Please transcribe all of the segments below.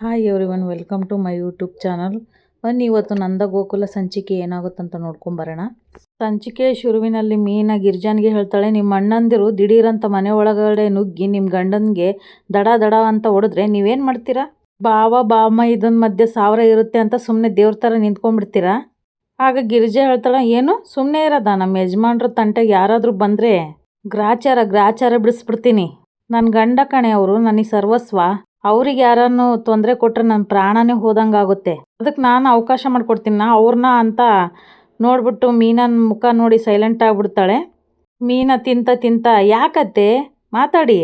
Hi everyone welcome to my YouTube channel ಬನ್ನಿ, ಇವತ್ತು ನಂದ ಗೋಕುಲ ಸಂಚಿಕೆ ಏನಾಗುತ್ತಂತ ನೋಡ್ಕೊಂಬರೋಣ ಸಂಚಿಕೆ ಶುರುವಿನಲ್ಲಿ ಮೀನ ಗಿರ್ಜಾನ್ಗೆ ಹೇಳ್ತಾಳೆ, ನಿಮ್ಮ ಅಣ್ಣಂದಿರು ದಿಢೀರಂತ ಮನೆ ಒಳಗಡೆ ನುಗ್ಗಿ ನಿಮ್ಮ ಗಂಡನಿಗೆ ದಡ ದಡ ಅಂತ ಹೊಡೆದ್ರೆ ನೀವೇನು ಮಾಡ್ತೀರಾ? ಬಾವ ಬಾಮ ಇದನ್ ಮಧ್ಯೆ ಸಾವಿರ ಇರುತ್ತೆ ಅಂತ ಸುಮ್ಮನೆ ದೇವ್ರ ಥರ ನಿಂತ್ಕೊಂಡ್ಬಿಡ್ತೀರಾ? ಆಗ ಗಿರಿಜಾ ಹೇಳ್ತಾಳೆ, ಏನು? ಸುಮ್ಮನೆ ಇರೋದ? ನಮ್ಮ ಯಜಮಾನ್ರ ತಂಟೆಗೆ ಯಾರಾದರೂ ಬಂದರೆ ಗ್ರಾಚಾರ ಗ್ರಾಚಾರ ಬಿಡಿಸ್ಬಿಡ್ತೀನಿ. ನನ್ನ ಗಂಡ ಕಣೆ ಅವರು, ನನಗೆ ಸರ್ವಸ್ವ. ಅವ್ರಿಗೆ ಯಾರನ್ನು ತೊಂದರೆ ಕೊಟ್ಟರೆ ನನ್ನ ಪ್ರಾಣನೇ ಹೋದಂಗೆ ಆಗುತ್ತೆ. ಅದಕ್ಕೆ ನಾನು ಅವಕಾಶ ಮಾಡಿಕೊಡ್ತೀನಿ. ನಾ ಅವ್ರನ್ನ ಅಂತ ನೋಡ್ಬಿಟ್ಟು ಮೀನನ ಮುಖ ನೋಡಿ ಸೈಲೆಂಟ್ ಆಗಿಬಿಡ್ತಾಳೆ. ಮೀನ ತಿಂತ ತಿಂತ, ಯಾಕತ್ತೆ? ಮಾತಾಡಿ.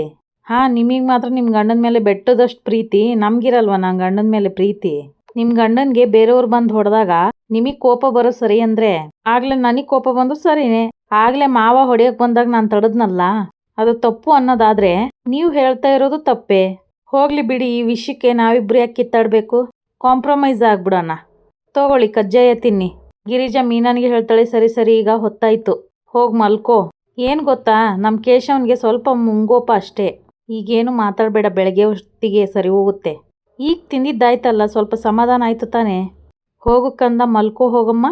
ಹಾಂ, ನಿಮಗೆ ಮಾತ್ರ ನಿಮ್ಮ ಗಂಡನ ಮೇಲೆ ಬೆಟ್ಟದಷ್ಟು ಪ್ರೀತಿ. ನಮಗಿರಲ್ವ ನನ್ನ ಗಂಡನ ಮೇಲೆ ಪ್ರೀತಿ? ನಿಮ್ಮ ಗಂಡನಿಗೆ ಬೇರೆಯವ್ರು ಬಂದು ಹೊಡೆದಾಗ ನಿಮಗೆ ಕೋಪ ಬರೋ ಸರಿ ಅಂದರೆ? ಆಗಲೇ ನನಗೆ ಕೋಪ ಬಂದು ಸರಿನೇ. ಆಗಲೇ ಮಾವ ಹೊಡೆಯೋಕೆ ಬಂದಾಗ ನಾನು ತಡೆದ್ನಲ್ಲ. ಅದು ತಪ್ಪು ಅನ್ನೋದಾದರೆ ನೀವು ಹೇಳ್ತಾ ಇರೋದು ತಪ್ಪೇ. ಹೋಗ್ಲಿ ಬಿಡಿ, ಈ ವಿಷಯಕ್ಕೆ ನಾವಿಬ್ರು ಯಾಕೆ ಕಿತ್ತಾಡಬೇಕು? ಕಾಂಪ್ರಮೈಸ್ ಆಗ್ಬಿಡೋಣ. ತಗೊಳ್ಳಿ, ಕಜ್ಜಾಯ ತಿನ್ನಿ. ಗಿರಿಜಾ ಮೀನನಿಗೆ ಹೇಳ್ತಾಳೆ, ಸರಿ ಸರಿ, ಈಗ ಹೊತ್ತಾಯ್ತು. ಹೋಗಿ ಮಲ್ಕೋ. ಏನು ಗೊತ್ತಾ ನಮ್ಮ ಕೇಶವನಿಗೆ ಸ್ವಲ್ಪ ಮುಂಗೋಪ ಅಷ್ಟೇ. ಈಗೇನು ಮಾತಾಡಬೇಡ, ಬೆಳಗ್ಗೆ ಹೊತ್ತಿಗೆ ಸರಿ ಹೋಗುತ್ತೆ. ಈಗ ತಿಂದಿದ್ದಾಯ್ತಲ್ಲ, ಸ್ವಲ್ಪ ಸಮಾಧಾನ ಆಯ್ತು ತಾನೇ? ಹೋಗಕ್ಕಂದ ಕಂದ, ಮಲ್ಕೋ ಹೋಗಮ್ಮ.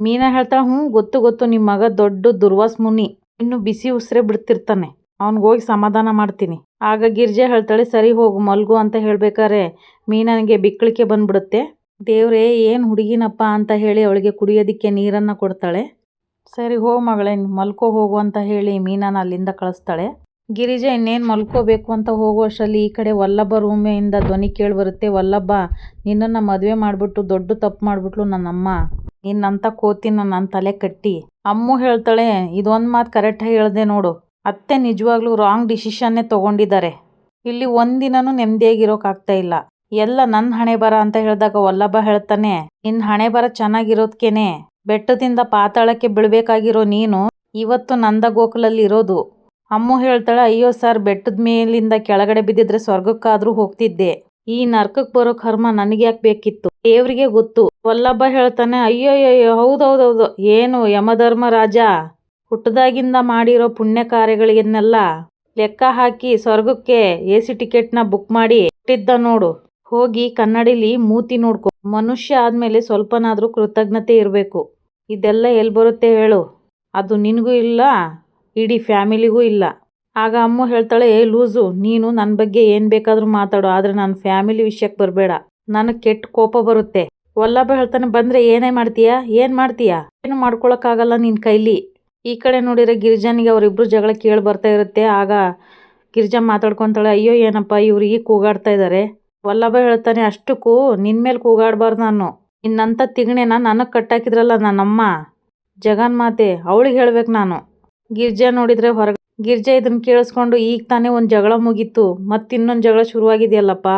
ಮೀನಾ ಹೇಳ್ತಾಳೆ ಹ್ಞೂ ಗೊತ್ತು ಗೊತ್ತು ನಿಮ್ಮ ಮಗ ದೊಡ್ಡ ದುರ್ವಾಸ್ ಮುನಿ. ಇನ್ನು ಬಿಸಿ ಉಸಿರೇ ಬಿಡ್ತಿರ್ತಾನೆ. ಅವ್ನಿಗೆ ಹೋಗಿ ಸಮಾಧಾನ ಮಾಡ್ತೀನಿ. ಆಗ ಗಿರ್ಜೆ ಹೇಳ್ತಾಳೆ, ಸರಿ ಹೋಗು, ಮಲ್ಗು ಅಂತ ಹೇಳ್ಬೇಕಾರೆ ಮೀನನಿಗೆ ಬಿಕ್ಕಳಿಕೆ ಬಂದ್ಬಿಡುತ್ತೆ. ದೇವ್ರೇ, ಏನು ಹುಡುಗಿನಪ್ಪ ಅಂತ ಹೇಳಿ ಅವಳಿಗೆ ಕುಡಿಯೋದಕ್ಕೆ ನೀರನ್ನು ಕೊಡ್ತಾಳೆ. ಸರಿ ಹೋಗು ಮಗಳೇ, ಮಲ್ಕೋ, ಹೋಗು ಅಂತ ಹೇಳಿ ಮೀನನ ಅಲ್ಲಿಂದ ಕಳಿಸ್ತಾಳೆ. ಗಿರಿಜೆ, ಇನ್ನೇನು ಮಲ್ಕೋಬೇಕು ಅಂತ ಹೋಗುವಷ್ಟರಲ್ಲಿ ಈ ಕಡೆ ವಲ್ಲಭ ರೂಮೆಯಿಂದ ಧ್ವನಿ ಕೇಳಿ ಬರುತ್ತೆ ವಲ್ಲಭ, ನಿನ್ನನ್ನು ಮದುವೆ ಮಾಡಿಬಿಟ್ಟು ದೊಡ್ಡ ತಪ್ಪು ಮಾಡಿಬಿಟ್ಲು ನನ್ನಮ್ಮ. ನಿನ್ನಂತ ಕೋತಿನ ನನ್ನ ತಲೆ ಕಟ್ಟಿ. ಅಮ್ಮು ಹೇಳ್ತಾಳೆ, ಇದೊಂದು ಮಾತು ಕರೆಕ್ಟಾಗಿ ಹೇಳ್ದೆ ನೋಡು. ಅತ್ತೆ ನಿಜವಾಗ್ಲೂ ರಾಂಗ್ ಡಿಸಿಷನ್ನೇ ತೊಗೊಂಡಿದ್ದಾರೆ. ಇಲ್ಲಿ ಒಂದಿನನೂ ನೆಮ್ಮದಿಯಾಗಿರೋಕ್ಕಾಗ್ತಾ ಇಲ್ಲ. ಎಲ್ಲ ನನ್ನ ಹಣೆ ಬರ ಅಂತ ಹೇಳಿದಾಗ ವಲ್ಲಭ ಹೇಳ್ತಾನೆ ನಿನ್ನ ಹಣೆ ಬರ ಚೆನ್ನಾಗಿರೋದ್ಕೇನೆ? ಬೆಟ್ಟದಿಂದ ಪಾತಾಳಕ್ಕೆ ಬೀಳ್ಬೇಕಾಗಿರೋ ನೀನು ಇವತ್ತು ನಂದ ಗೋಕುಲಲ್ಲಿ ಇರೋದು. ಅಮ್ಮು ಹೇಳ್ತಾಳೆ, ಅಯ್ಯೋ ಸರ್, ಬೆಟ್ಟದ ಮೇಲಿಂದ ಕೆಳಗಡೆ ಬಿದ್ದಿದ್ರೆ ಸ್ವರ್ಗಕ್ಕಾದ್ರೂ ಹೋಗ್ತಿದ್ದೆ. ಈ ನರ್ಕಕ್ಕೆ ಬರೋ ಕರ್ಮ ನನಗೆ ಯಾಕೆ ಬೇಕಿತ್ತು? ದೇವ್ರಿಗೆ ಗೊತ್ತು. ವಲ್ಲಭ ಹೇಳ್ತಾನೆ ಅಯ್ಯೋ ಅಯ್ಯೋ ಹೌದೌದೌದು. ಏನು ಯಮಧರ್ಮ ರಾಜ? ಹುಟ್ಟದಾಗಿಂದ ಮಾಡಿರೋ ಪುಣ್ಯ ಕಾರ್ಯಗಳಿಗೆನ್ನೆಲ್ಲ ಲೆಕ್ಕ ಹಾಕಿ ಸ್ವರ್ಗಕ್ಕೆ ಎ ಸಿ ಟಿಕೆಟ್ನ ಬುಕ್ ಮಾಡಿ ಇಟ್ಟಿದ್ದ ನೋಡು. ಹೋಗಿ ಕನ್ನಡಿಲಿ ಮೂತಿ ನೋಡ್ಕೊ. ಮನುಷ್ಯ ಆದಮೇಲೆ ಸ್ವಲ್ಪನಾದರೂ ಕೃತಜ್ಞತೆ ಇರಬೇಕು. ಇದೆಲ್ಲ ಎಲ್ಲಿ ಬರುತ್ತೆ ಹೇಳು. ಅದು ನಿನಗೂ ಇಲ್ಲ, ಇಡೀ ಫ್ಯಾಮಿಲಿಗೂ ಇಲ್ಲ. ಆಗ ಅಮ್ಮ ಹೇಳ್ತಾಳೆ, ಏ ಲೂಸು, ನೀನು ನನ್ನ ಬಗ್ಗೆ ಏನು ಬೇಕಾದರೂ ಮಾತಾಡು, ಆದರೆ ನನ್ನ ಫ್ಯಾಮಿಲಿ ವಿಷಯಕ್ಕೆ ಬರಬೇಡ. ನನಗೆ ಕೆಟ್ಟ ಕೋಪ ಬರುತ್ತೆ. ವಲ್ಲಭ ಹೇಳ್ತಾನೆ, ಬಂದರೆ ಏನೇ ಮಾಡ್ತೀಯಾ? ಏನು ಮಾಡ್ತೀಯಾ? ಏನು ಮಾಡ್ಕೊಳಕ್ಕಾಗಲ್ಲ ನಿನ್ನ ಕೈಲಿ. ಈ ಕಡೆ ನೋಡಿದ್ರೆ ಗಿರಿಜಾನಿಗೆ ಅವರಿಬ್ರು ಜಗಳ ಕೇಳಿ ಬರ್ತಾ ಇರುತ್ತೆ. ಆಗ ಗಿರಿಜಾ ಮಾತಾಡ್ಕೊತಾಳೆ, ಅಯ್ಯೋ, ಏನಪ್ಪ ಇವ್ರು ಈಗ ಕೂಗಾಡ್ತಾ ಇದ್ದಾರೆ ವಲ್ಲಭ ಹೇಳ್ತಾನೆ, ಅಷ್ಟಕ್ಕೂ ನಿನ್ನ ಮೇಲೆ ಕೂಗಾಡಬಾರ್ದು ನಾನು. ನಿನ್ನಂಥ ತಿಗಣೆನ ನನಗೆ ಕಟ್ಟಾಕಿದ್ರಲ್ಲ ನನ್ನಮ್ಮ. ಜಗನ್ ಮಾತೆ, ಅವಳಿಗೆ ಹೇಳ್ಬೇಕು ನಾನು. ಗಿರ್ಜಾ ನೋಡಿದ್ರೆ ಹೊರಗೆ, ಗಿರ್ಜಾ ಇದನ್ನು ಕೇಳಿಸ್ಕೊಂಡು, ಈಗ ತಾನೇ ಒಂದು ಜಗಳ ಮುಗೀತು, ಮತ್ತೆ ಇನ್ನೊಂದು ಜಗಳ ಶುರುವಾಗಿದೆಯಲ್ಲಪ್ಪ.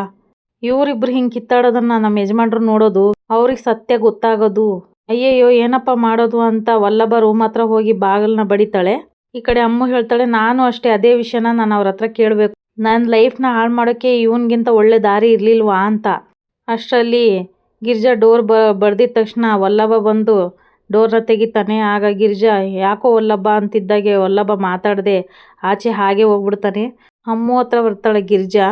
ಇವರಿಬ್ರು ಹಿಂಗೆ ಕಿತ್ತಾಡೋದನ್ನ ನಮ್ಮ ಯಜಮಾನ್ರು ನೋಡೋದು, ಅವ್ರಿಗೆ ಸತ್ಯ ಗೊತ್ತಾಗೋದು. ಅಯ್ಯಯ್ಯೋ, ಏನಪ್ಪ ಮಾಡೋದು ಅಂತ ವಲ್ಲಭ ರೂಮ್ ಹತ್ರ ಹೋಗಿ ಬಾಗಿಲನ್ನ ಬಡಿತಾಳೆ. ಈ ಕಡೆ ಅಮ್ಮ ಹೇಳ್ತಾಳೆ, ನಾನು ಅಷ್ಟೇ, ಅದೇ ವಿಷಯನ ನಾನು ಅವ್ರ ಹತ್ರ ಕೇಳಬೇಕು. ನನ್ನ ಲೈಫ್ನ ಹಾಳು ಮಾಡೋಕ್ಕೆ ಇವನಿಗಿಂತ ಒಳ್ಳೆ ದಾರಿ ಇರಲಿಲ್ವಾ ಅಂತ. ಅಷ್ಟರಲ್ಲಿ ಗಿರ್ಜಾ ಡೋರ್ ಬ ಬಡ್ದಿದ ತಕ್ಷಣ ವಲ್ಲಭ ಬಂದು ಡೋರ್ನ ತೆಗಿತಾನೆ. ಆಗ ಗಿರ್ಜಾ, ಯಾಕೋ ವಲ್ಲಭ? ಅಂತಿದ್ದಾಗೆ ವಲ್ಲಭ ಮಾತಾಡದೆ ಆಚೆ ಹಾಗೆ ಹೋಗ್ಬಿಡ್ತಾನೆ. ಅಮ್ಮು ಹತ್ರ ಬರ್ತಾಳೆ ಗಿರ್ಜಾ,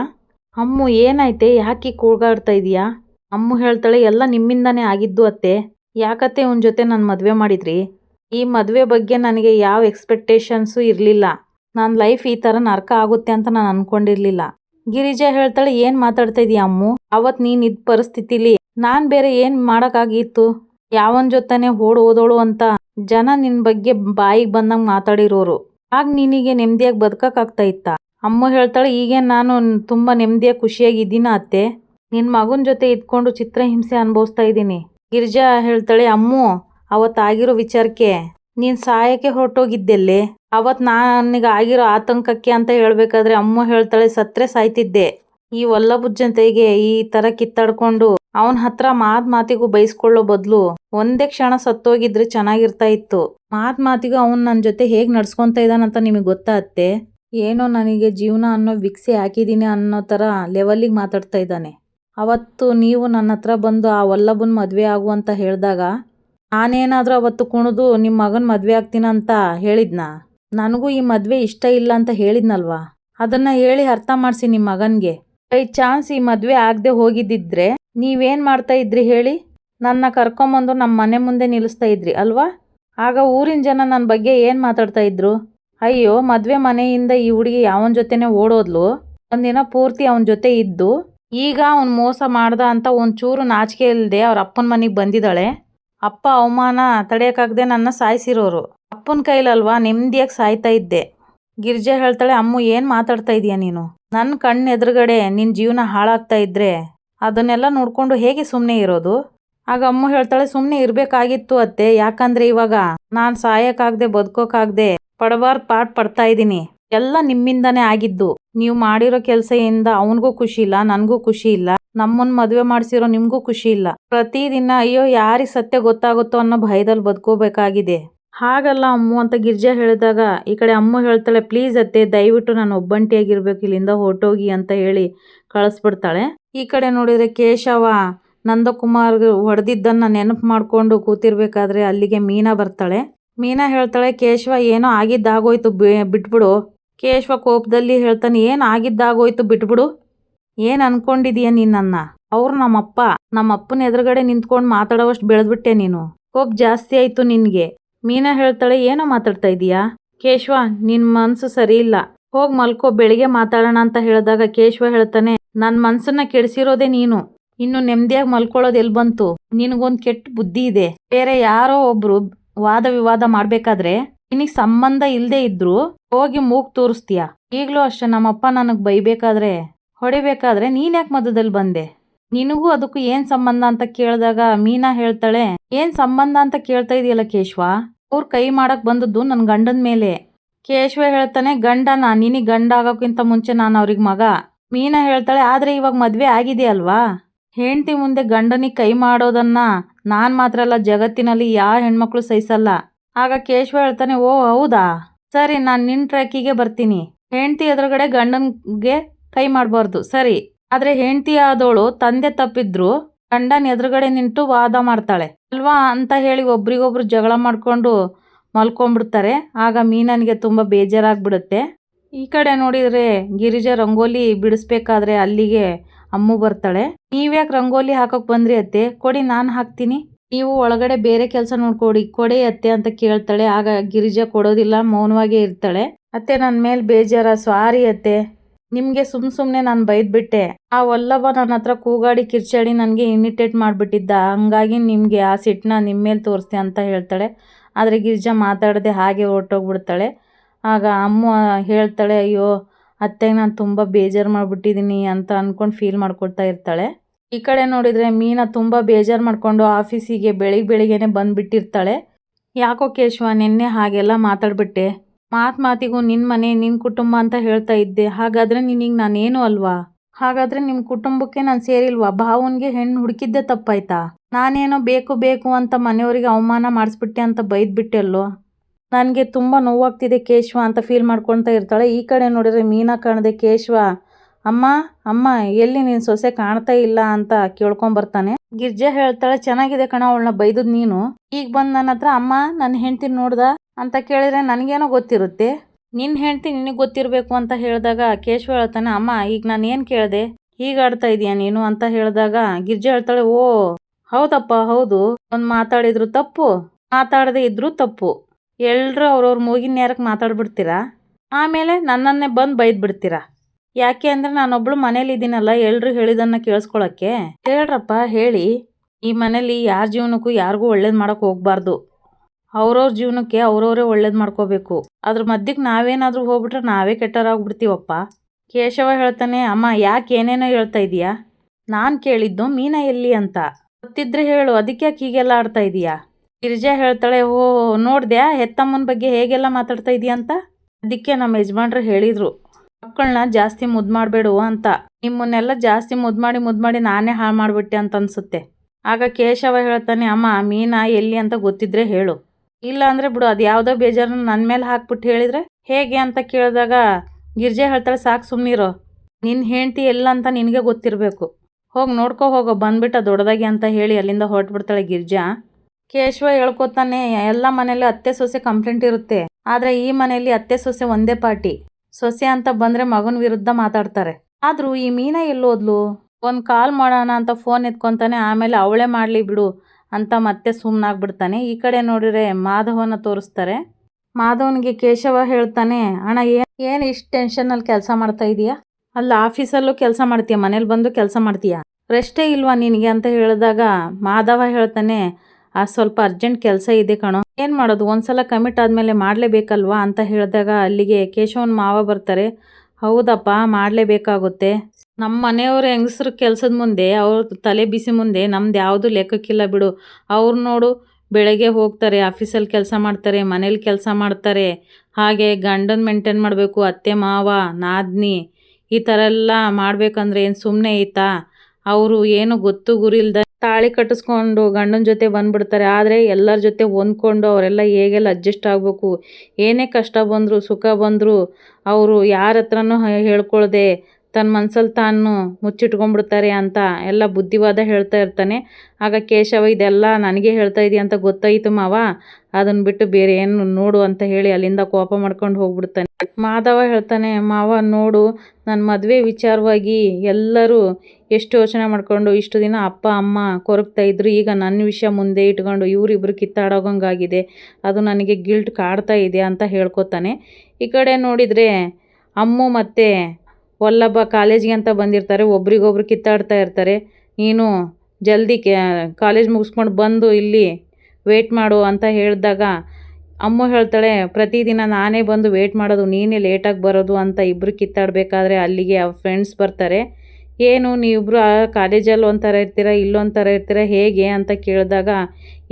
ಅಮ್ಮು, ಏನಾಯ್ತೆ? ಯಾಕೆ ಕೂಗಾಡ್ತಾ ಇದೀಯಾ? ಅಮ್ಮು ಹೇಳ್ತಾಳೆ, ಎಲ್ಲ ನಿಮ್ಮಿಂದನೇ ಆಗಿದ್ದು ಅತ್ತೆ. ಯಾಕತ್ತೆ ಇವನ ಜೊತೆ ನಾನು ಮದುವೆ ಮಾಡಿದ್ರಿ? ಈ ಮದುವೆ ಬಗ್ಗೆ ನನಗೆ ಯಾವ ಎಕ್ಸ್ಪೆಕ್ಟೇಷನ್ಸು ಇರಲಿಲ್ಲ. ನನ್ನ ಲೈಫ್ ಈ ಥರ ನರ್ಕ ಆಗುತ್ತೆ ಅಂತ ನಾನು ಅಂದ್ಕೊಂಡಿರಲಿಲ್ಲ ಗಿರಿಜಾ ಹೇಳ್ತಾಳೆ, ಏನು ಮಾತಾಡ್ತಾ ಇದೀಯ ಅಮ್ಮು? ಅವತ್ತು ನೀನು ಇದ್ದ ಪರಿಸ್ಥಿತಿಲಿ. ನಾನು ಬೇರೆ ಏನು ಮಾಡೋಕ್ಕಾಗಿತ್ತು? ಯಾವನ ಜೊತೆನೆ ಓಡ್ ಓದೋಳು ಅಂತ? ಜನ ನಿನ್ನ ಬಗ್ಗೆ ಬಾಯಿಗೆ ಬಂದಂಗೆ ಮಾತಾಡಿರೋರು. ಆಗ ನಿನಗೆ ನೆಮ್ಮದಿಯಾಗಿ ಬದುಕೋಕ್ಕಾಗ್ತಾ ಇತ್ತ? ಅಮ್ಮ ಹೇಳ್ತಾಳೆ, ಈಗೇ ನಾನು ತುಂಬ ನೆಮ್ಮದಿಯಾಗಿ ಖುಷಿಯಾಗಿ ಇದ್ದೀನ ಅತ್ತೆ. ನಿನ್ನ ಮಗನ ಜೊತೆ ಇದ್ಕೊಂಡು ಚಿತ್ರಹಿಂಸೆ ಅನುಭವಿಸ್ತಾ ಇದ್ದೀನಿ. ಗಿರಿಜಾ ಹೇಳ್ತಾಳೆ, ಅಮ್ಮು, ಅವತ್ತಾಗಿರೋ ವಿಚಾರಕ್ಕೆ ನೀನು ಸಾಯಕ್ಕೆ ಹೊರಟೋಗಿದ್ದೆಲ್ಲಿ? ಅವತ್ತು ನನಗೆ ಆಗಿರೋ ಆತಂಕಕ್ಕೆ ಅಂತ ಹೇಳ್ಬೇಕಾದ್ರೆ ಅಮ್ಮ ಹೇಳ್ತಾಳೆ, ಸತ್ರೆ ಸಾಯ್ತಿದ್ದೆ. ಈ ಜೊತೆಗೆ ಈ ಥರ ಕಿತ್ತಾಡ್ಕೊಂಡು ಅವನ ಹತ್ರ ಮಾತ್ ಮಾತಿಗೂ ಬೈಸ್ಕೊಳ್ಳೋ ಬದಲು ಒಂದೇ ಕ್ಷಣ ಸತ್ತೋಗಿದ್ರೆ ಚೆನ್ನಾಗಿರ್ತಾ ಇತ್ತು. ಮಾತ್ ಮಾತಿಗೂ ಅವನು ನನ್ನ ಜೊತೆ ಹೇಗೆ ನಡ್ಸ್ಕೊತಾ ಇದ್ದಾನಂತ ನಿಮಗೆ ಗೊತ್ತಾಗತ್ತೆ ಏನೋ ನನಗೆ ಜೀವನ ಅನ್ನೋ ವಿಕ್ಸಿ ಹಾಕಿದ್ದೀನಿ ಅನ್ನೋ ಥರ ಲೆವೆಲ್ಲಿಗೆ ಮಾತಾಡ್ತಾ ಇದ್ದಾನೆ. ಅವತ್ತು ನೀವು ನನ್ನ ಹತ್ರ ಬಂದು ಆ ವಲ್ಲಭನ ಮದುವೆ ಆಗು ಅಂತ ಹೇಳಿದಾಗ, ನಾನೇನಾದರೂ ಅವತ್ತು ಕುಣಿದು ನಿಮ್ಮ ಮಗನ ಮದುವೆ ಆಗ್ತೀನಂತ ಹೇಳಿದ್ನಾ? ನನಗೂ ಈ ಮದುವೆ ಇಷ್ಟ ಇಲ್ಲ ಅಂತ ಹೇಳಿದ್ನಲ್ವಾ? ಅದನ್ನು ಹೇಳಿ ಅರ್ಥ ಮಾಡಿಸಿ ನಿಮ್ಮ ಮಗನಿಗೆ. ಬೈ ಚಾನ್ಸ್ ಈ ಮದುವೆ ಆಗದೆ ಹೋಗಿದ್ದಿದ್ರೆ ನೀವೇನು ಮಾಡ್ತಾ ಇದ್ರಿ ಹೇಳಿ? ನನ್ನ ಕರ್ಕೊಂಬಂದು ನಮ್ಮ ಮನೆ ಮುಂದೆ ನಿಲ್ಲಿಸ್ತಾ ಇದ್ರಿ ಅಲ್ವಾ? ಆಗ ಊರಿನ ಜನ ನನ್ನ ಬಗ್ಗೆ ಏನು ಮಾತಾಡ್ತಾ ಇದ್ರು? ಅಯ್ಯೋ, ಮದುವೆ ಮನೆಯಿಂದ ಈ ಹುಡುಗಿ ಯಾವನ ಜೊತೆನೇ ಓಡೋದ್ಲು? ಒಂದಿನ ಪೂರ್ತಿ ಅವನ ಜೊತೆ ಇದ್ದು ಈಗ ಅವ್ನು ಮೋಸ ಮಾಡ್ದ ಅಂತ ಒಂಚೂರು ನಾಚಿಕೆ ಇಲ್ಲದೆ ಅವ್ರ ಅಪ್ಪನ ಮನೆಗೆ ಬಂದಿದ್ದಾಳೆ. ಅಪ್ಪ ಅವಮಾನ ತಡೆಯೋಕ್ಕಾಗದೆ ನನ್ನ ಸಾಯಿಸಿರೋರು. ಅಪ್ಪನ ಕೈಲಲ್ವಾ ನೆಮ್ಮದಿಯಾಗಿ ಸಾಯ್ತಾ ಇದ್ದೆ. ಗಿರ್ಜೆ ಹೇಳ್ತಾಳೆ, ಅಮ್ಮು, ಏನು ಮಾತಾಡ್ತಾ ಇದೀಯ ನೀನು? ನನ್ನ ಕಣ್ಣು ಎದುರುಗಡೆ ನಿನ್ನ ಜೀವನ ಹಾಳಾಗ್ತಾ ಇದ್ರೆ ಅದನ್ನೆಲ್ಲ ನೋಡ್ಕೊಂಡು ಹೇಗೆ ಸುಮ್ಮನೆ ಇರೋದು? ಆಗ ಅಮ್ಮ ಹೇಳ್ತಾಳೆ ಸುಮ್ಮನೆ ಇರಬೇಕಾಗಿತ್ತು ಅತ್ತೆ. ಯಾಕಂದ್ರೆ ಇವಾಗ ನಾನು ಸಾಯಕ್ಕಾಗದೆ ಬದುಕೋಕ್ಕಾಗದೆ ಪಡಬಾರ್ದು ಪಾಠ ಪಡ್ತಾ ಇದ್ದೀನಿ ಎಲ್ಲ ನಿಮ್ಮಿಂದಾನೇ ಆಗಿದ್ದು. ನೀವು ಮಾಡಿರೋ ಕೆಲಸದಿಂದ ಅವನಿಗೂ ಖುಷಿ ಇಲ್ಲ, ನನಗೂ ಖುಷಿ ಇಲ್ಲ, ನಮ್ಮನ್ ಮದುವೆ ಮಾಡಿಸಿರೋ ನಿಮಗೂ ಖುಷಿ ಇಲ್ಲ. ಪ್ರತಿದಿನ ಅಯ್ಯೋ ಯಾರಿಗೆ ಸತ್ಯ ಗೊತ್ತಾಗುತ್ತೋ ಅನ್ನೋ ಭಯದಲ್ಲಿ ಬದುಕೋಬೇಕಾಗಿದೆ. ಹಾಗಲ್ಲ ಅಮ್ಮು ಅಂತ ಗಿರ್ಜಾ ಹೇಳಿದಾಗ, ಈ ಕಡೆ ಅಮ್ಮ ಹೇಳ್ತಾಳೆ, ಪ್ಲೀಸ್ ಅತ್ತೆ, ದಯವಿಟ್ಟು ನಾನು ಒಬ್ಬಂಟಿಯಾಗಿರ್ಬೇಕು, ಇಲ್ಲಿಂದ ಹೊರಟೋಗಿ ಅಂತ ಹೇಳಿ ಕಳಿಸ್ಬಿಡ್ತಾಳೆ. ಈ ಕಡೆ ನೋಡಿದ್ರೆ ಕೇಶವ, ನಂದಕುಮಾರ್ ಹೊಡೆದಿದ್ದನ್ನ ನೆನಪು ಮಾಡಿಕೊಂಡು ಕೂತಿರ್ಬೇಕಾದ್ರೆ ಅಲ್ಲಿಗೆ ಮೀನಾ ಬರ್ತಾಳೆ. ಮೀನಾ ಹೇಳ್ತಾಳೆ, ಕೇಶವ, ಏನೋ ಆಗಿದ್ದಾಗೋಯ್ತು ಬಿಟ್ಬಿಡು. ಕೇಶವ ಕೋಪದಲ್ಲಿ ಹೇಳ್ತಾನೆ, ಏನು ಆಗಿದ್ದಾಗೋಯ್ತು ಬಿಟ್ಬಿಡು. ಏನು ಅನ್ಕೊಂಡಿದೀಯ ನಿನ್ನ ನನ್ನ ಅವ್ರು ನಮ್ಮಪ್ಪ. ನಮ್ಮಪ್ಪನ ಎದುರುಗಡೆ ನಿಂತ್ಕೊಂಡು ಮಾತಾಡೋವಷ್ಟು ಬೆಳೆದ್ಬಿಟ್ಟೆ ನೀನು. ಕೋಪ ಜಾಸ್ತಿ ಆಯ್ತು ನಿನಗೆ. ಮೀನಾ ಹೇಳ್ತಾಳೆ, ಏನೋ ಮಾತಾಡ್ತಾ ಇದೀಯಾ? ಕೇಶವ, ನಿನ್ ಮನಸ್ಸು ಸರಿ ಇಲ್ಲ ಹೋಗ್ ಮಲ್ಕೋ, ಬೆಳಿಗ್ಗೆ ಮಾತಾಡೋಣ ಅಂತ ಹೇಳಿದಾಗ ಕೇಶವ ಹೇಳ್ತಾನೆ ನನ್ನ ಮನಸ್ಸನ್ನ ಕೆಡಿಸಿರೋದೇ ನೀನು. ಇನ್ನು ನೆಮ್ಮದಿಯಾಗಿ ಮಲ್ಕೊಳ್ಳೋದು ಎಲ್ಲಿ ಬಂತು? ನಿನಗೊಂದು ಕೆಟ್ಟ ಬುದ್ಧಿ ಇದೆ. ಬೇರೆ ಯಾರೋ ಒಬ್ರು ವಾದ ವಿವಾದ ಮಾಡ್ಬೇಕಾದ್ರೆ ನಿನಗ್ ಸಂಬಂಧ ಇಲ್ಲದೆ ಇದ್ರು ಹೋಗಿ ಮೂಗ್ ತೋರಿಸ್ತೀಯ? ಈಗಲೂ ಅಷ್ಟೇ, ನಮ್ಮಪ್ಪ ನನಗೆ ಬೈಬೇಕಾದ್ರೆ, ಹೊಡಿಬೇಕಾದ್ರೆ ನೀನ್ ಯಾಕೆ ಮಧ್ಯದಲ್ಲಿ ಬಂದೆ? ನಿನಗೂ ಅದಕ್ಕೂ ಏನ್ ಸಂಬಂಧ ಅಂತ ಕೇಳಿದಾಗ ಮೀನಾ ಹೇಳ್ತಾಳೆ, ಏನ್ ಸಂಬಂಧ ಅಂತ ಕೇಳ್ತಾ ಇದೆಯಲ್ಲ ಕೇಶವ? ಅವ್ರ ಕೈ ಮಾಡಕ್ ಬಂದದ್ದು ನನ್ನ ಗಂಡನ ಮೇಲೆ. ಕೇಶವ ಹೇಳ್ತಾನೆ, ಗಂಡನ, ನಿನಗ್ ಗಂಡ ಆಗೋಕ್ಕಿಂತ ಮುಂಚೆ ನಾನು ಅವ್ರಿಗೆ ಮಗ. ಮೀನಾ ಹೇಳ್ತಾಳೆ, ಆದ್ರೆ ಇವಾಗ ಮದ್ವೆ ಆಗಿದೆ ಅಲ್ವಾ ಹೆಂಡತಿ ಮುಂದೆ ಗಂಡನಿಗೆ ಕೈ ಮಾಡೋದನ್ನ ನಾನ್ ಮಾತ್ರ ಅಲ್ಲ, ಜಗತ್ತಿನಲ್ಲಿ ಯಾವ ಹೆಣ್ಮಕ್ಳು ಸಹಿಸಲ್ಲ. ಆಗ ಕೇಶವ ಹೇಳ್ತಾನೆ ಓ, ಹೌದಾ? ಸರಿ, ನಾನು ನಿನ್ ಟ್ರ್ಯಾಕಿಗೆ ಬರ್ತೀನಿ. ಹೆಂಡತಿ ಎದುರುಗಡೆ ಗಂಡನ್ಗೆ ಕೈ ಮಾಡಬಾರ್ದು. ಸರಿ. ಆದ್ರೆ ಹೆಂಡತಿ ಆದವಳು ತಂದೆ ತಪ್ಪಿದ್ರು, ಗಂಡನ ಎದುರುಗಡೆ ನಿಂತು ವಾದ ಮಾಡ್ತಾಳೆ. ಅಲ್ವಾ? ಅಂತ ಹೇಳಿ ಒಬ್ರಿಗೊಬ್ರು ಜಗಳ ಮಾಡ್ಕೊಂಡು ಮಲ್ಕೊಂಡ್ಬಿಡ್ತಾರೆ. ಆಗ ಮೀನನಿಗೆ ತುಂಬ ಬೇಜಾರಾಗ್ಬಿಡುತ್ತೆ. ಈ ಕಡೆ ನೋಡಿದ್ರೆ ಗಿರಿಜಾ ರಂಗೋಲಿ ಬಿಡಿಸ್ಬೇಕಾದ್ರೆ ಅಲ್ಲಿಗೆ ಅಮ್ಮು ಬರ್ತಾಳೆ. ನೀವ್ಯಾಕೆ ರಂಗೋಲಿ ಹಾಕೋಕೆ ಬಂದ್ರಿ ಅತ್ತೆ? ಕೊಡಿ, ನಾನು ಹಾಕ್ತೀನಿ. ನೀವು ಒಳಗಡೆ ಬೇರೆ ಕೆಲಸ ನೋಡ್ಕೊಡಿ, ಕೊಡಿ ಅತ್ತೆ ಅಂತ ಕೇಳ್ತಾಳೆ. ಆಗ ಗಿರಿಜಾ ಕೊಡೋದಿಲ್ಲ, ಮೌನವಾಗೇ ಇರ್ತಾಳೆ. ಅತ್ತೆ ನನ್ನ ಮೇಲೆ ಬೇಜಾರ ಸಾರಿ ಅತ್ತೆ. ನಿಮಗೆ ಸುಮ್ ಸುಮ್ಮನೆ ನಾನು ಬೈದ್ಬಿಟ್ಟೆ. ಆ ವಲ್ಲಭ ನನ್ನ ಹತ್ರ ಕೂಗಾಡಿ ಕಿರ್ಚಾಡಿ ನನಗೆ ಇಮಿಟೇಟ್ ಮಾಡಿಬಿಟ್ಟಿದ್ದ. ಹಂಗಾಗಿ ನಿಮಗೆ ಆ ಸಿಟ್ಟನ್ನ ನಿಮ್ಮ ಮೇಲೆ ತೋರಿಸ್ತೆ ಅಂತ ಹೇಳ್ತಾಳೆ. ಆದರೆ ಗಿರಿಜಾ ಮಾತಾಡದೆ ಹಾಗೆ ಹೊರಟೋಗ್ಬಿಡ್ತಾಳೆ. ಆಗ ಅಮ್ಮ ಹೇಳ್ತಾಳೆ, ಅಯ್ಯೋ, ಅತ್ತೆಗೆ ನಾನು ತುಂಬ ಬೇಜಾರು ಮಾಡಿಬಿಟ್ಟಿದ್ದೀನಿ ಅಂತ ಅಂದ್ಕೊಂಡು ಫೀಲ್ ಮಾಡ್ಕೊಳ್ತಾ ಇರ್ತಾಳೆ. ಈ ಕಡೆ ನೋಡಿದರೆ ಮೀನಾ ತುಂಬ ಬೇಜಾರು ಮಾಡಿಕೊಂಡು ಆಫೀಸಿಗೆ ಬೆಳಿಗ್ಗೆ ಬೆಳಿಗ್ಗೆನೆ ಬಂದುಬಿಟ್ಟಿರ್ತಾಳೆ. ಯಾಕೋ ಕೇಶವ ನಿನ್ನೆ ಹಾಗೆಲ್ಲ ಮಾತಾಡ್ಬಿಟ್ಟೆ. ಮಾತು ಮಾತಿಗೂ ನಿನ್ನ ಮನೆ ನಿನ್ನ ಕುಟುಂಬ ಅಂತ ಹೇಳ್ತಾ ಇದ್ದೆ. ಹಾಗಾದರೆ ನಿನಗೆ ನಾನೇನು ಅಲ್ವಾ? ಹಾಗಾದರೆ ನಿಮ್ಮ ಕುಟುಂಬಕ್ಕೆ ನಾನು ಸೇರಿಲ್ವಾ? ಭಾವನ್ಗೆ ಹೆಣ್ಣು ಹುಡುಕಿದ್ದೆ ತಪ್ಪಾಯ್ತಾ? ನಾನೇನೋ ಬೇಕು ಬೇಕು ಅಂತ ಮನೆಯವರಿಗೆ ಅವಮಾನ ಮಾಡಿಸ್ಬಿಟ್ಟೆ ಅಂತ ಬೈದ್ಬಿಟ್ಟೆ ಅಲ್ಲೋ ನನಗೆ ತುಂಬ ನೋವಾಗ್ತಿದೆ ಕೇಶವ ಅಂತ ಫೀಲ್ ಮಾಡ್ಕೊತಾ ಇರ್ತಾಳೆ. ಈ ಕಡೆ ನೋಡಿದ್ರೆ ಮೀನಾ ಕಾಣದೆ ಕೇಶವ ಅಮ್ಮ ಅಮ್ಮ, ಎಲ್ಲಿ ನಿನ್ನ ಸೊಸೆ ಕಾಣ್ತಾ ಇಲ್ಲ ಅಂತ ಕೇಳ್ಕೊಂಬರ್ತಾನೆ ಗಿರ್ಜಾ ಹೇಳ್ತಾಳೆ, ಚೆನ್ನಾಗಿದೆ ಕಣ ಅವಳನ್ನ ಬೈದದ್ ನೀನು. ಈಗ ಬಂದು ನನ್ನ ಹತ್ರ, ಅಮ್ಮ ನನ್ನ ಹೆಂಡತಿ ನೋಡ್ದ? ಅಂತ ಕೇಳಿದ್ರೆ ನನಗೇನೋ ಗೊತ್ತಿರುತ್ತೆ. ನಿನ್ನ ಹೆಂಡ್ತಿ ನಿನಗೆ ಗೊತ್ತಿರಬೇಕು ಅಂತ ಹೇಳಿದಾಗ ಕೇಶವ ಹೇಳ್ತಾನೆ, ಅಮ್ಮ, ಈಗ ನಾನು ಏನು ಕೇಳಿದೆ? ಹೀಗೆ ಆಡ್ತಾ ಇದೀಯ ನೀನು? ಅಂತ ಹೇಳಿದಾಗ ಗಿರ್ಜಾ ಹೇಳ್ತಾಳೆ, ಓ, ಹೌದಪ್ಪ, ಹೌದು. ಒಂದು ಮಾತಾಡಿದ್ರು ತಪ್ಪು. ಮಾತಾಡದೆ ಇದ್ರೂ ತಪ್ಪು. ಎಲ್ರು ಅವ್ರವ್ರ ಮೂಗಿನ ನೇರಕ್ಕೆ ಮಾತಾಡ್ಬಿಡ್ತೀರಾ? ಆಮೇಲೆ ನನ್ನನ್ನೇ ಬಂದು ಬೈದ್ ಬಿಡ್ತೀರಾ ಯಾಕೆ ಅಂದ್ರೆ ನಾನೊಬ್ಳು ಮನೇಲಿ ಇದ್ದೀನಲ್ಲ ಎಲ್ರು ಹೇಳಿದನ್ನ ಕೇಳಿಸ್ಕೊಳಕ್ಕೆ. ಹೇಳ್ರಪ್ಪ, ಹೇಳಿ. ಈ ಮನೇಲಿ ಯಾರ ಜೀವನಕ್ಕೂ ಯಾರಿಗೂ ಒಳ್ಳೇದು ಮಾಡಕ್ ಹೋಗ್ಬಾರ್ದು. ಅವ್ರವ್ರ ಜೀವನಕ್ಕೆ ಅವ್ರವರೇ ಒಳ್ಳೇದು ಮಾಡ್ಕೋಬೇಕು. ಅದ್ರ ಮಧ್ಯಕ್ಕೆ ನಾವೇನಾದ್ರೂ ಹೋಗ್ಬಿಟ್ರೆ ನಾವೇ ಕೆಟ್ಟರಾಗ್ಬಿಡ್ತೀವಪ್ಪ ಕೇಶವ ಹೇಳ್ತಾನೆ, ಅಮ್ಮ, ಯಾಕೆ ಏನೇನೋ ಹೇಳ್ತಾ ಇದೀಯಾ? ನಾನು ಕೇಳಿದ್ದು ಮೀನಾ ಎಲ್ಲಿ ಅಂತ. ಗೊತ್ತಿದ್ರೆ ಹೇಳು, ಅದಕ್ಕೆ ಹೀಗೆಲ್ಲ ಆಡ್ತಾ ಇದೀಯಾ? ಗಿರಿಜಾ ಹೇಳ್ತಾಳೆ ಓ ನೋಡ್ದ್ಯಾ, ಹೆತ್ತಮ್ಮನ ಬಗ್ಗೆ ಹೇಗೆಲ್ಲ ಮಾತಾಡ್ತಾ ಇದೀಯ ಅಂತ? ಅದಕ್ಕೆ ನಮ್ಮ ಯಜಮಾನ್ರು ಹೇಳಿದ್ರು ಮಕ್ಕಳನ್ನ ಜಾಸ್ತಿ ಮುದ್ದು ಮಾಡಬೇಡು ಅಂತ. ನಿಮ್ಮನ್ನೆಲ್ಲ ಜಾಸ್ತಿ ಮುದ್ದು ಮಾಡಿ ಮುದ್ದು ಮಾಡಿ ನಾನೇ ಹಾಳು ಮಾಡಿಬಿಟ್ಟೆ ಅಂತ ಅನ್ಸುತ್ತೆ. ಆಗ ಕೇಶವ ಹೇಳ್ತಾನೆ, ಅಮ್ಮ, ಮೀನಾ ಎಲ್ಲಿ ಅಂತ ಗೊತ್ತಿದ್ರೆ ಹೇಳು. ಇಲ್ಲ ಅಂದರೆ ಬಿಡು, ಅದು ಯಾವುದೋ ಬೇಜಾರನ್ನ ನನ್ನ ಮೇಲೆ ಹಾಕ್ಬಿಟ್ಟು ಹೇಳಿದ್ರೆ ಹೇಗೆ ಅಂತ ಕೇಳಿದಾಗ ಗಿರ್ಜೆ ಹೇಳ್ತಾಳೆ, ಸಾಕು ಸುಮ್ಮನಿರೋ ನಿನ್ನ ಹೆಂಡ್ತಿ ಎಲ್ಲ ಅಂತ ನಿನಗೆ ಗೊತ್ತಿರಬೇಕು. ಹೋಗಿ ನೋಡ್ಕೊ, ಹೋಗೋ, ಬಂದ್ಬಿಟ್ಟ ದೊಡ್ಡದಾಗಿ ಅಂತ ಹೇಳಿ ಅಲ್ಲಿಂದ ಹೊರಟ್ಬಿಡ್ತಾಳೆ ಗಿರ್ಜಾ. ಕೇಶವ ಹೇಳ್ಕೊತಾನೆ, ಎಲ್ಲ ಮನೇಲಿ ಅತ್ತೆ ಸೊಸೆ ಕಂಪ್ಲೇಂಟ್ ಇರುತ್ತೆ. ಆದರೆ ಈ ಮನೆಯಲ್ಲಿ ಅತ್ತೆ ಸೊಸೆ ಒಂದೇ ಪಾರ್ಟಿ. ಸೊಸೆ ಅಂತ ಬಂದರೆ ಮಗನ ವಿರುದ್ಧ ಮಾತಾಡ್ತಾರೆ. ಆದರೂ ಈ ಮೀನಾ ಎಲ್ಲೋದ್ಲು? ಒಂದು ಕಾಲ್ ಮಾಡೋಣ ಅಂತ ಫೋನ್ ಎತ್ಕೊಂತಾನೆ, ಆಮೇಲೆ ಅವಳೆ ಮಾಡಲಿ ಬಿಡು ಅಂತ ಮತ್ತೆ ಸುಮ್ಮನಾಗ್ಬಿಡ್ತಾನೆ ಈ ಕಡೆ ನೋಡಿದ್ರೆ ಮಾಧವನ ತೋರಿಸ್ತಾರೆ. ಮಾಧವನಿಗೆ ಕೇಶವ ಹೇಳ್ತಾನೆ, ಅಣ್ಣ, ಏನು ಏನು ಇಷ್ಟು ಟೆನ್ಷನಲ್ಲಿ ಕೆಲಸ ಮಾಡ್ತಾ ಇದೀಯಾ ಅಲ್ಲಿ ಆಫೀಸಲ್ಲೂ ಕೆಲಸ ಮಾಡ್ತೀಯ, ಮನೇಲಿ ಬಂದು ಕೆಲಸ ಮಾಡ್ತೀಯಾ? ರೆಸ್ಟೇ ಇಲ್ವಾ ನಿನಗೆ? ಅಂತ ಹೇಳಿದಾಗ ಮಾಧವ ಹೇಳ್ತಾನೆ ಆ ಸ್ವಲ್ಪ ಅರ್ಜೆಂಟ್ ಕೆಲಸ ಇದೆ ಕಣೋ. ಏನು ಮಾಡೋದು, ಒಂದ್ಸಲ ಕಮಿಟ್ ಆದಮೇಲೆ ಮಾಡಲೇಬೇಕಲ್ವಾ ಅಂತ ಹೇಳಿದಾಗ ಅಲ್ಲಿಗೆ ಕೇಶವನ ಮಾವ ಬರ್ತಾರೆ. ಹೌದಪ್ಪ, ಮಾಡಲೇಬೇಕಾಗುತ್ತೆ. ನಮ್ಮ ಮನೆಯವ್ರ ಹೆಂಗಸ್ರ ಕೆಲಸದ ಮುಂದೆ, ಅವ್ರ ತಲೆ ಬಿಸಿ ಮುಂದೆ ನಮ್ದು ಯಾವುದು ಲೆಕ್ಕಕ್ಕಿಲ್ಲ ಬಿಡು. ಅವ್ರು ನೋಡು, ಬೆಳಗ್ಗೆ ಹೋಗ್ತಾರೆ ಆಫೀಸಲ್ಲಿ ಕೆಲಸ ಮಾಡ್ತಾರೆ, ಮನೇಲಿ ಕೆಲಸ ಮಾಡ್ತಾರೆ. ಹಾಗೆ ಗಂಡನ ಮೇಂಟೈನ್ ಮಾಡಬೇಕು, ಅತ್ತೆ, ಮಾವ, ನಾದ್ನಿ, ಈ ಥರ ಎಲ್ಲ ಮಾಡಬೇಕಂದ್ರೆ ಏನು ಸುಮ್ಮನೆ ಐತಾ ಅವರು ಏನು ಗೊತ್ತು ಗುರಿ ಇಲ್ದ ತಾಳಿ ಕಟ್ಟಿಸ್ಕೊಂಡು ಗಂಡನ ಜೊತೆ ಬಂದುಬಿಡ್ತಾರೆ. ಆದರೆ ಎಲ್ಲರ ಜೊತೆ ಹೊಂದ್ಕೊಂಡು ಅವರೆಲ್ಲ ಹೇಗೆಲ್ಲ ಅಡ್ಜಸ್ಟ್ ಆಗಬೇಕು? ಏನೇ ಕಷ್ಟ ಬಂದರೂ, ಸುಖ ಬಂದರೂ ಅವರು ಯಾರ ಹತ್ರನೂ ಹೇಳ್ಕೊಳ್ಳದೆ ತನ್ನ ಮನಸ್ಸಲ್ಲಿ ತಾನು ಮುಚ್ಚಿಟ್ಕೊಂಡ್ಬಿಡ್ತಾರೆ ಅಂತ ಎಲ್ಲ ಬುದ್ಧಿವಾದ ಹೇಳ್ತಾ ಇರ್ತಾನೆ. ಆಗ ಕೇಶವ, ಇದೆಲ್ಲ ನನಗೆ ಹೇಳ್ತಾ ಇದೆಯಾ ಅಂತ ಗೊತ್ತಾಯಿತು ಮಾವ. ಅದನ್ನು ಬಿಟ್ಟು ಬೇರೆ ಏನು ನೋಡು ಅಂತ ಹೇಳಿ ಅಲ್ಲಿಂದ ಕೋಪ ಮಾಡ್ಕೊಂಡು ಹೋಗ್ಬಿಡ್ತಾನೆ. ಮಾಧವ ಹೇಳ್ತಾನೆ, ಮಾವ, ನೋಡು ನನ್ನ ಮದುವೆ ವಿಚಾರವಾಗಿ ಎಲ್ಲರೂ ಎಷ್ಟು ಯೋಚನೆ ಮಾಡಿಕೊಂಡು ಇಷ್ಟು ದಿನ ಅಪ್ಪ, ಅಮ್ಮ ಕೊರಗ್ತಾ ಇದ್ರು, ಈಗ ನನ್ನ ವಿಷಯ ಮುಂದೆ ಇಟ್ಕೊಂಡು ಇವರಿಬ್ಬರು ಕಿತ್ತಾಡೋಗಂಗಾಗಿದೆ ಅದು ನನಗೆ ಗಿಲ್ಟ್ ಕಾಡ್ತಾ ಇದೆ ಅಂತ ಹೇಳ್ಕೊತಾನೆ. ಈ ಕಡೆ ನೋಡಿದರೆ ಅಮ್ಮು ಮತ್ತು ವಲ್ಲಭ ಕಾಲೇಜಿಗೆ ಅಂತ ಬಂದಿರ್ತಾರೆ, ಒಬ್ರಿಗೊಬ್ರು ಕಿತ್ತಾಡ್ತಾ ಇರ್ತಾರೆ. ನೀನು ಜಲ್ದಿ ಕಾಲೇಜ್ ಮುಗಿಸ್ಕೊಂಡು ಬಂದು ಇಲ್ಲಿ ವೇಟ್ ಮಾಡು ಅಂತ ಹೇಳಿದಾಗ ಅಮ್ಮ ಹೇಳ್ತಾಳೆ, ಪ್ರತಿದಿನ ನಾನೇ ಬಂದು ವೇಟ್ ಮಾಡೋದು, ನೀನೇ ಲೇಟಾಗಿ ಬರೋದು ಅಂತ ಇಬ್ಬರು ಕಿತ್ತಾಡಬೇಕಾದ್ರೆ ಅಲ್ಲಿಗೆ ಅವ್ರ ಫ್ರೆಂಡ್ಸ್ ಬರ್ತಾರೆ. ಏನು ನೀವಿಬ್ಬರು ಆ ಕಾಲೇಜಲ್ಲಿ ಒಂಥರ ಇರ್ತೀರ, ಇಲ್ಲೊಂಥರ ಇರ್ತೀರ, ಹೇಗೆ? ಅಂತ ಕೇಳಿದಾಗ,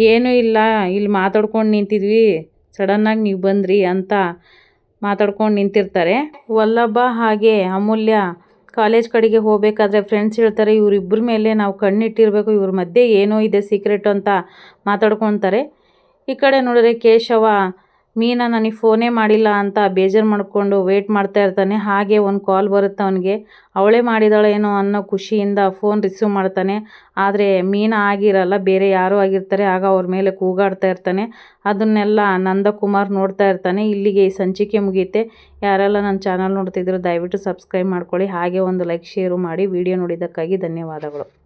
ಏನೂ ಇಲ್ಲ, ಇಲ್ಲಿ ಮಾತಾಡ್ಕೊಂಡು ನಿಂತಿದ್ವಿ ಸಡನ್ನಾಗಿ ನೀವು ಬಂದ್ರಿ ಅಂತ ಮಾತಾಡ್ಕೊಂಡು ನಿಂತಿರ್ತಾರೆ. ವಲ್ಲಭ ಹಾಗೆ ಅಮೂಲ್ಯ ಕಾಲೇಜ್ ಕಡೆಗೆ ಹೋಗಬೇಕಾದ್ರೆ ಫ್ರೆಂಡ್ಸ್ ಹೇಳ್ತಾರೆ ಇವರಿಬ್ಬರ ಮೇಲೆ ನಾವು ಕಣ್ಣಿಟ್ಟಿರಬೇಕು, ಇವ್ರ ಮಧ್ಯೆ ಏನೋ ಇದೆ ಸೀಕ್ರೆಟ್ ಅಂತ ಮಾತಾಡ್ಕೊತಾರೆ. ಈ ಕಡೆ ನೋಡಿದ್ರೆ ಕೇಶವ, ಮೀನ, ನನಗೆ ಫೋನೇ ಮಾಡಿಲ್ಲ ಅಂತ ಬೇಜಾರು ಮಾಡಿಕೊಂಡು ವೇಟ್ ಮಾಡ್ತಾ ಇರ್ತಾನೆ. ಹಾಗೆ ಒಂದು ಕಾಲ್ ಬರುತ್ತೆ ಅವನಿಗೆ. ಅವಳೇ ಮಾಡಿದಾಳೇನೋ ಅನ್ನೋ ಖುಷಿಯಿಂದ ಫೋನ್ ರಿಸೀವ್ ಮಾಡ್ತಾನೆ. ಆದರೆ ಮೀನ ಆಗಿರಲ್ಲ, ಬೇರೆ ಯಾರೂ ಆಗಿರ್ತಾರೆ. ಆಗ ಅವ್ರ ಮೇಲೆ ಕೂಗಾಡ್ತಾ ಇರ್ತಾನೆ. ಅದನ್ನೆಲ್ಲ ನಂದಕುಮಾರ್ ನೋಡ್ತಾ ಇರ್ತಾನೆ. ಇಲ್ಲಿಗೆ ಈ ಸಂಚಿಕೆ ಮುಗಿಯುತ್ತೆ ಯಾರೆಲ್ಲ ನನ್ನ ಚಾನಲ್ ನೋಡ್ತಿದ್ರು ದಯವಿಟ್ಟು ಸಬ್ಸ್ಕ್ರೈಬ್ ಮಾಡ್ಕೊಳ್ಳಿ. ಹಾಗೆ ಒಂದು ಲೈಕ್ ಶೇರು ಮಾಡಿ. ವಿಡಿಯೋ ನೋಡಿದ್ದಕ್ಕಾಗಿ ಧನ್ಯವಾದಗಳು.